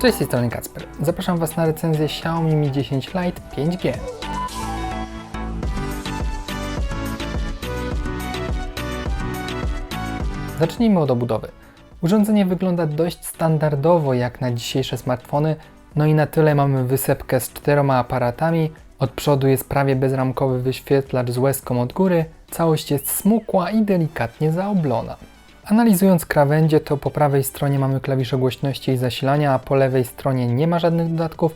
Cześć, z tej strony Kacper. Zapraszam Was na recenzję Xiaomi Mi 10 Lite 5G. Zacznijmy od obudowy. Urządzenie wygląda dość standardowo jak na dzisiejsze smartfony, no i na tyle mamy wysepkę z czteroma aparatami. Od przodu jest prawie bezramkowy wyświetlacz z łezką od góry, całość jest smukła i delikatnie zaoblona. Analizując krawędzie, to po prawej stronie mamy klawisze głośności i zasilania, a po lewej stronie nie ma żadnych dodatków,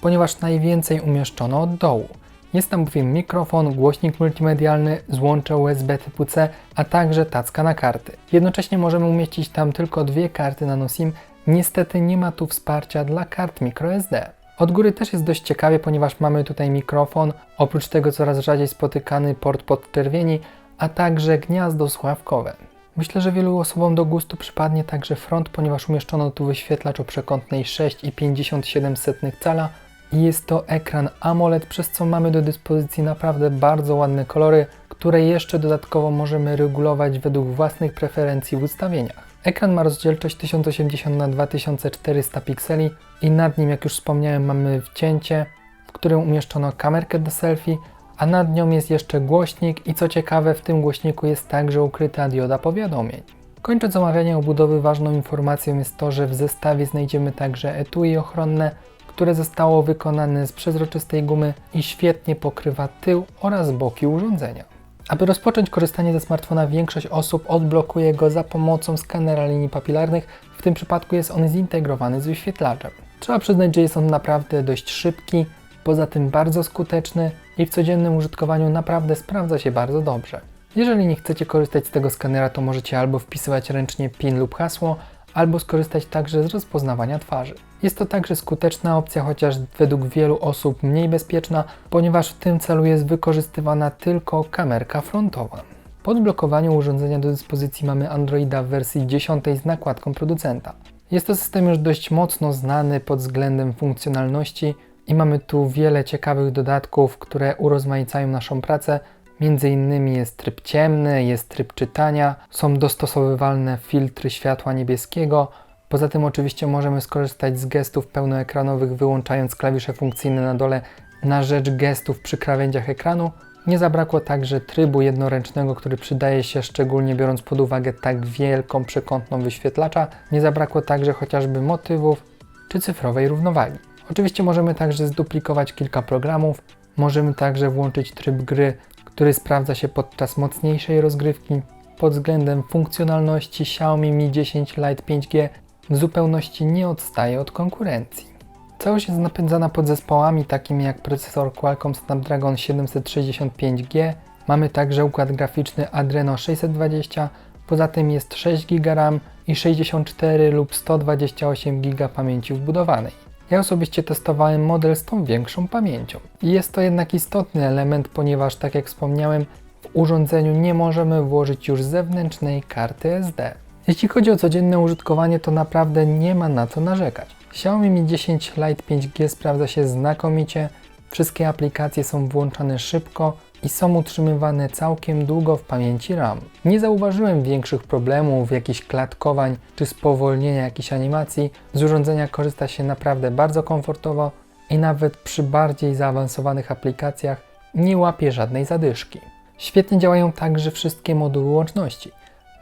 ponieważ najwięcej umieszczono od dołu. Jest tam bowiem mikrofon, głośnik multimedialny, złącze USB typu C, a także tacka na karty. Jednocześnie możemy umieścić tam tylko dwie karty nano SIM. Niestety nie ma tu wsparcia dla kart microSD. Od góry też jest dość ciekawie, ponieważ mamy tutaj mikrofon, oprócz tego coraz rzadziej spotykany port podczerwieni, a także gniazdo słuchawkowe. Myślę, że wielu osobom do gustu przypadnie także front, ponieważ umieszczono tu wyświetlacz o przekątnej 6,57 cala i jest to ekran AMOLED, przez co mamy do dyspozycji naprawdę bardzo ładne kolory, które jeszcze dodatkowo możemy regulować według własnych preferencji w ustawieniach. Ekran ma rozdzielczość 1080 na 2400 pikseli i nad nim, jak już wspomniałem, mamy wcięcie, w którym umieszczono kamerkę do selfie, a nad nią jest jeszcze głośnik i co ciekawe w tym głośniku jest także ukryta dioda powiadomień. Kończąc omawianie obudowy ważną informacją jest to, że w zestawie znajdziemy także etui ochronne, które zostało wykonane z przezroczystej gumy i świetnie pokrywa tył oraz boki urządzenia. Aby rozpocząć korzystanie ze smartfona, większość osób odblokuje go za pomocą skanera linii papilarnych. W tym przypadku jest on zintegrowany z wyświetlaczem. Trzeba przyznać, że jest on naprawdę dość szybki, poza tym bardzo skuteczny i w codziennym użytkowaniu naprawdę sprawdza się bardzo dobrze. Jeżeli nie chcecie korzystać z tego skanera, to możecie albo wpisywać ręcznie PIN lub hasło, albo skorzystać także z rozpoznawania twarzy. Jest to także skuteczna opcja, chociaż według wielu osób mniej bezpieczna, ponieważ w tym celu jest wykorzystywana tylko kamerka frontowa. Po odblokowaniu urządzenia do dyspozycji mamy Androida w wersji 10 z nakładką producenta. Jest to system już dość mocno znany pod względem funkcjonalności i mamy tu wiele ciekawych dodatków, które urozmaicają naszą pracę. Między innymi jest tryb ciemny, jest tryb czytania, są dostosowywalne filtry światła niebieskiego. Poza tym oczywiście możemy skorzystać z gestów pełnoekranowych wyłączając klawisze funkcyjne na dole na rzecz gestów przy krawędziach ekranu. Nie zabrakło także trybu jednoręcznego, który przydaje się szczególnie biorąc pod uwagę tak wielką przekątną wyświetlacza. Nie zabrakło także chociażby motywów czy cyfrowej równowagi. Oczywiście możemy także zduplikować kilka programów, możemy także włączyć tryb gry, który sprawdza się podczas mocniejszej rozgrywki. Pod względem funkcjonalności Xiaomi Mi 10 Lite 5G w zupełności nie odstaje od konkurencji. Całość jest napędzana podzespołami takimi jak procesor Qualcomm Snapdragon 765G, mamy także układ graficzny Adreno 620, poza tym jest 6 GB RAM i 64 lub 128 GB pamięci wbudowanej. Ja osobiście testowałem model z tą większą pamięcią. I jest to jednak istotny element, ponieważ tak jak wspomniałem, w urządzeniu nie możemy włożyć już zewnętrznej karty SD. Jeśli chodzi o codzienne użytkowanie, to naprawdę nie ma na co narzekać. Xiaomi Mi 10 Lite 5G sprawdza się znakomicie, wszystkie aplikacje są włączane szybko i są utrzymywane całkiem długo w pamięci RAM. Nie zauważyłem większych problemów, jakichś klatkowań czy spowolnienia jakiejś animacji. Z urządzenia korzysta się naprawdę bardzo komfortowo i nawet przy bardziej zaawansowanych aplikacjach nie łapie żadnej zadyszki. Świetnie działają także wszystkie moduły łączności.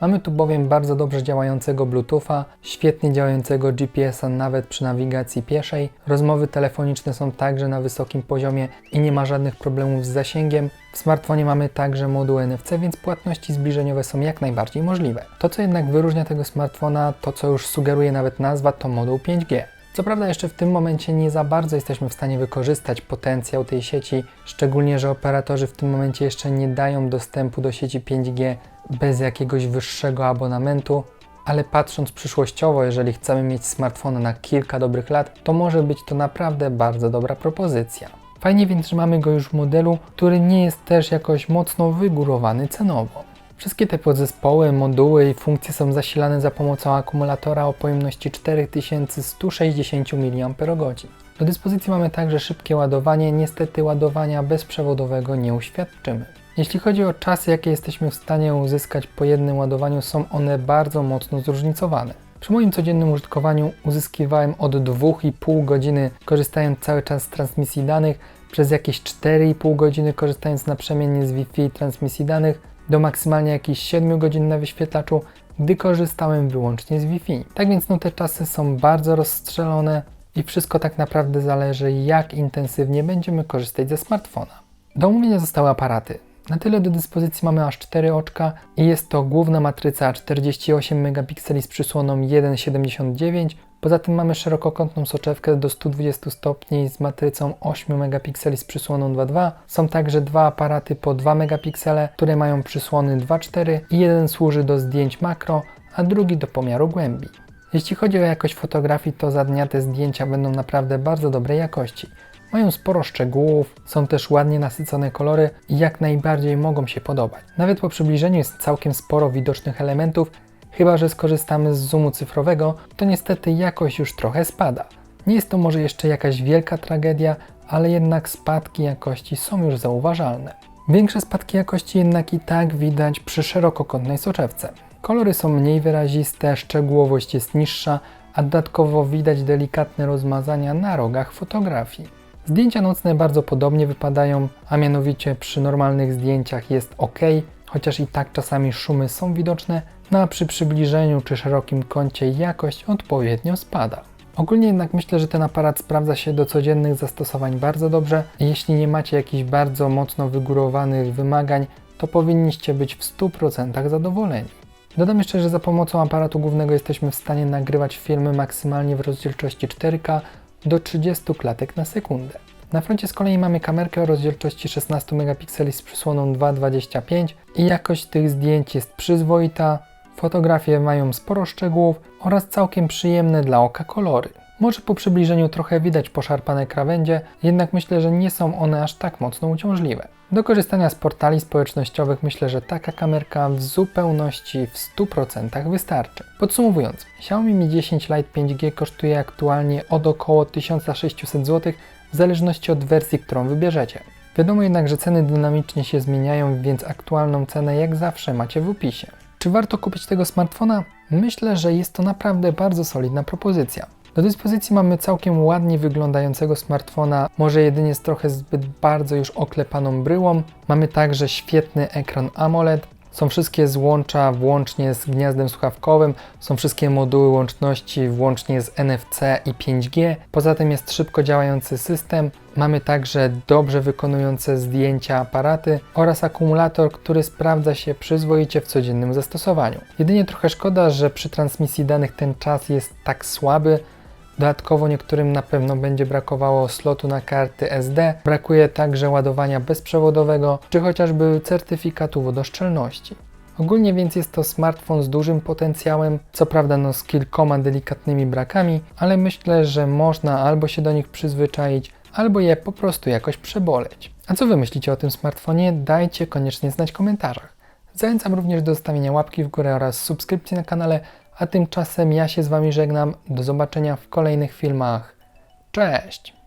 Mamy tu bowiem bardzo dobrze działającego Bluetootha, świetnie działającego GPS-a nawet przy nawigacji pieszej. Rozmowy telefoniczne są także na wysokim poziomie i nie ma żadnych problemów z zasięgiem. W smartfonie mamy także moduł NFC, więc płatności zbliżeniowe są jak najbardziej możliwe. To co jednak wyróżnia tego smartfona, to co już sugeruje nawet nazwa, to moduł 5G. Co prawda jeszcze w tym momencie nie za bardzo jesteśmy w stanie wykorzystać potencjał tej sieci, szczególnie, że operatorzy w tym momencie jeszcze nie dają dostępu do sieci 5G bez jakiegoś wyższego abonamentu, ale patrząc przyszłościowo, jeżeli chcemy mieć smartfona na kilka dobrych lat, to może być to naprawdę bardzo dobra propozycja. Fajnie więc, że mamy go już w modelu, który nie jest też jakoś mocno wygórowany cenowo. Wszystkie te podzespoły, moduły i funkcje są zasilane za pomocą akumulatora o pojemności 4160 mAh. Do dyspozycji mamy także szybkie ładowanie, niestety ładowania bezprzewodowego nie uświadczymy. Jeśli chodzi o czasy, jakie jesteśmy w stanie uzyskać po jednym ładowaniu, są one bardzo mocno zróżnicowane. Przy moim codziennym użytkowaniu uzyskiwałem od 2,5 godziny korzystając cały czas z transmisji danych, przez jakieś 4,5 godziny korzystając naprzemiennie z Wi-Fi i transmisji danych, do maksymalnie jakichś 7 godzin na wyświetlaczu, gdy korzystałem wyłącznie z Wi-Fi. Tak więc no te czasy są bardzo rozstrzelone i wszystko tak naprawdę zależy jak intensywnie będziemy korzystać ze smartfona. Do omówienia zostały aparaty. Na tyle do dyspozycji mamy aż 4 oczka i jest to główna matryca 48 megapikseli z przysłoną 1,79. Poza tym mamy szerokokątną soczewkę do 120 stopni z matrycą 8 megapikseli z przysłoną 2.2. Są także dwa aparaty po 2 megapiksele, które mają przysłony 2.4 i jeden służy do zdjęć makro, a drugi do pomiaru głębi. Jeśli chodzi o jakość fotografii, to za dnia te zdjęcia będą naprawdę bardzo dobrej jakości. Mają sporo szczegółów, są też ładnie nasycone kolory i jak najbardziej mogą się podobać. Nawet po przybliżeniu jest całkiem sporo widocznych elementów, chyba że skorzystamy z zoomu cyfrowego, to niestety jakość już trochę spada. Nie jest to może jeszcze jakaś wielka tragedia, ale jednak spadki jakości są już zauważalne. Większe spadki jakości jednak i tak widać przy szerokokątnej soczewce. Kolory są mniej wyraziste, szczegółowość jest niższa, a dodatkowo widać delikatne rozmazania na rogach fotografii. Zdjęcia nocne bardzo podobnie wypadają, a mianowicie przy normalnych zdjęciach jest ok, chociaż i tak czasami szumy są widoczne, no a przy przybliżeniu czy szerokim kącie jakość odpowiednio spada. Ogólnie jednak myślę, że ten aparat sprawdza się do codziennych zastosowań bardzo dobrze. Jeśli nie macie jakichś bardzo mocno wygórowanych wymagań, to powinniście być w 100% zadowoleni. Dodam jeszcze, że za pomocą aparatu głównego jesteśmy w stanie nagrywać filmy maksymalnie w rozdzielczości 4K do 30 klatek na sekundę. Na froncie z kolei mamy kamerkę o rozdzielczości 16 megapikseli z przysłoną 2.25 i jakość tych zdjęć jest przyzwoita, fotografie mają sporo szczegółów oraz całkiem przyjemne dla oka kolory. Może po przybliżeniu trochę widać poszarpane krawędzie, jednak myślę, że nie są one aż tak mocno uciążliwe. Do korzystania z portali społecznościowych myślę, że taka kamerka w zupełności w 100% wystarczy. Podsumowując, Xiaomi Mi 10 Lite 5G kosztuje aktualnie od około 1600 zł w zależności od wersji, którą wybierzecie. Wiadomo jednak, że ceny dynamicznie się zmieniają, więc aktualną cenę jak zawsze macie w opisie. Czy warto kupić tego smartfona? Myślę, że jest to naprawdę bardzo solidna propozycja. Do dyspozycji mamy całkiem ładnie wyglądającego smartfona, może jedynie z trochę zbyt bardzo już oklepaną bryłą. Mamy także świetny ekran AMOLED, są wszystkie złącza włącznie z gniazdem słuchawkowym, są wszystkie moduły łączności włącznie z NFC i 5G. Poza tym jest szybko działający system. Mamy także dobrze wykonujące zdjęcia aparaty oraz akumulator, który sprawdza się przyzwoicie w codziennym zastosowaniu. Jedynie trochę szkoda, że przy transmisji danych ten czas jest tak słaby, Dodatkowo niektórym na pewno będzie brakowało slotu na karty SD. Brakuje także ładowania bezprzewodowego, czy chociażby certyfikatu wodoszczelności. Ogólnie więc jest to smartfon z dużym potencjałem, co prawda no z kilkoma delikatnymi brakami, ale myślę, że można albo się do nich przyzwyczaić, albo je po prostu jakoś przeboleć. A co Wy myślicie o tym smartfonie? Dajcie koniecznie znać w komentarzach. Zachęcam również do zostawienia łapki w górę oraz subskrypcji na kanale, a tymczasem ja się z Wami żegnam. Do zobaczenia w kolejnych filmach. Cześć!